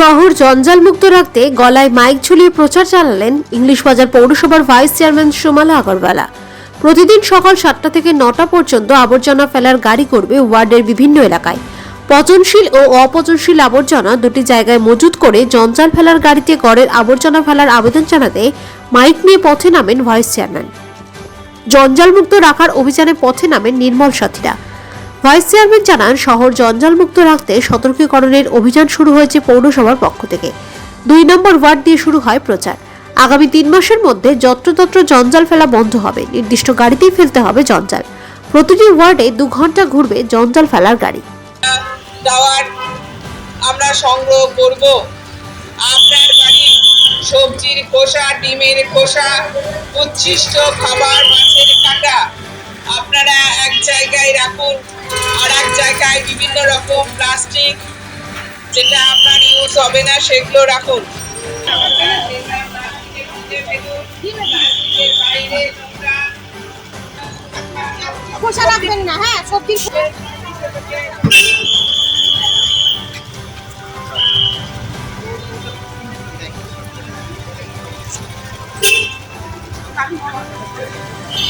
শহর জঞ্জালমুক্ত রাখতে গলায় মাইক ঝুলিয়ে প্রচার চালালেন ইংলিশ বাজার পৌরসভার ভাইস চেয়ারম্যান সুমালা আগরওয়ালা। প্রতিদিন সকাল সাতটা থেকে নটা পর্যন্ত আবর্জনা ফেলার গাড়ি করবে ওয়ার্ডের বিভিন্ন এলাকায়। পচনশীল ও অপচনশীল আবর্জনা দুটি জায়গায় মজুত করে জঞ্জাল ফেলার গাড়িতে গড়ের আবর্জনা ফেলার আবেদন জানাতে মাইক নিয়ে পথে নামেন ভাইস চেয়ারম্যান। জঞ্জালমুক্ত রাখার অভিযানে পথে নামেন নির্মল সাথীরা। ভাইস চেয়ারম্যান জানান, শহর জঞ্জালমুক্ত রাখতে সতর্কীকরণের অভিযান শুরু হয়েছে পৌরসভার পক্ষ থেকে। দুই নম্বর ওয়ার্ড দিয়ে শুরু হয় প্রচার। আগামী তিন মাসের মধ্যে যত্রতত্র জঞ্জাল ফেলা বন্ধ হবে। নির্দিষ্ট গাড়িতেই ফেলতে হবে জঞ্জাল। প্রতিটি ওয়ার্ডে দু ঘণ্টা ঘুরবে জঞ্জাল ফেলার গাড়ি। আমরা সংগ্রহ করব। আপনার বাড়ি সবজির খোসা, ডিমের খোসা, উচ্ছিষ্ট খাবার, মাছের কাটা। আপনারা এক জায়গায় রাখুন আর এক জায়গায় বিভিন্ন রকম প্লাস্টিক যেটা আপনার ইউজ হবে না, সেগুলো রাখুন। খোসা রাখবেন না হ্যাঁ বলা হচ্ছে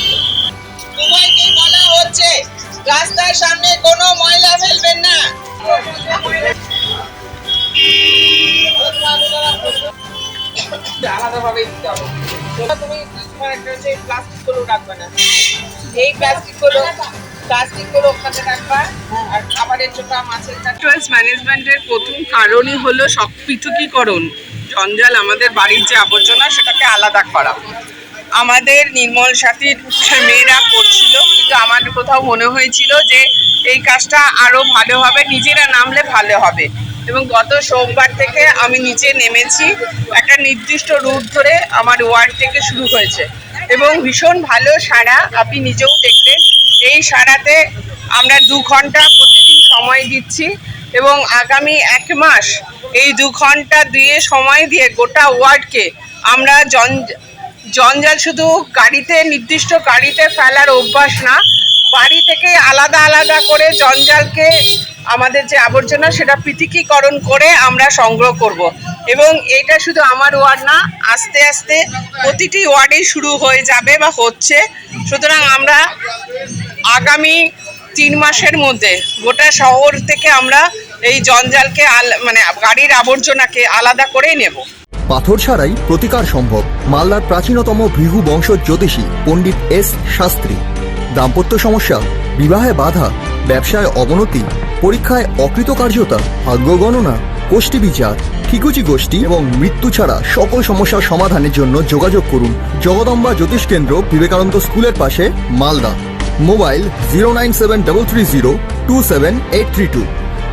রাস্তার সামনে কোনো ময়লা ফেলবেন না। আলাদাভাবে দিতে হবে। তুমি হচ্ছে প্লাস্টিক রাখবে না। এই প্লাস্টিকগুলো প্লাস্টিক ওখানে রাখবা। আর খাবারের মাছের ম্যানেজমেন্টের প্রথম কারণই হলো সব পৃথকীকরণ। জঞ্জাল আমাদের বাড়ির যে আবর্জনা সেটাকে আলাদা করা। আমাদের নির্মল সাথীর মেয়েরা করছিল কিন্তু আমার কোথাও মনে হয়েছিল যে এই কাজটা আরও ভালো হবে, নিজেরা নামলে ভালো হবে। এবং গত সোমবার থেকে আমি নিচে নেমেছি, একটা নির্দিষ্ট রুট ধরে আমার ওয়ার্ড থেকে শুরু হয়েছে। এবং ভীষণ ভালো সারা আপনি নিজেও দেখলেন, এই সাড়াতে আমরা দু ঘণ্টা প্রতিদিন সময় দিচ্ছি এবং আগামী এক মাস এই দু ঘণ্টা দিয়ে সময় দিয়ে গোটা ওয়ার্ডকে আমরা জন জঞ্জাল শুধু গাড়িতে, নির্দিষ্ট গাড়িতে ফেলার অভ্যাস না, বাড়ি থেকে আলাদা আলাদা করে জঞ্জালকে আমাদের যে আবর্জনা সেটা পৃথকীকরণ করে আমরা সংগ্রহ করব। এবং এটা শুধু আমার ওয়ার্ড না, আস্তে আস্তে প্রতিটি ওয়ার্ডেই শুরু হয়ে যাবে বা হচ্ছে। সুতরাং আমরা আগামী তিন মাসের মধ্যে গোটা শহর থেকে আমরা এই জঞ্জালকে মানে গাড়ির আবর্জনাকে আলাদা করেই নেব। পাথর ছাড়াই প্রতিকার সম্ভব মালদার প্রাচীনতম ভৃহু বংশ জ্যোতিষী পণ্ডিত এস শাস্ত্রী। দাম্পত্য সমস্যা, বিবাহে বাধা, ব্যবসায় অবনতি, পরীক্ষায় অকৃতকার্যতা, ভাগ্য গণনা গোষ্ঠী বিচার, ঠিকুচি গোষ্ঠী এবং মৃত্যু ছাড়া সকল সমস্যার সমাধানের জন্য যোগাযোগ করুন জগদম্বা জ্যোতিষ কেন্দ্র বিবেকানন্দ স্কুলের পাশে, Malda. Mobile zero nine seven double three zero two seven eight three two.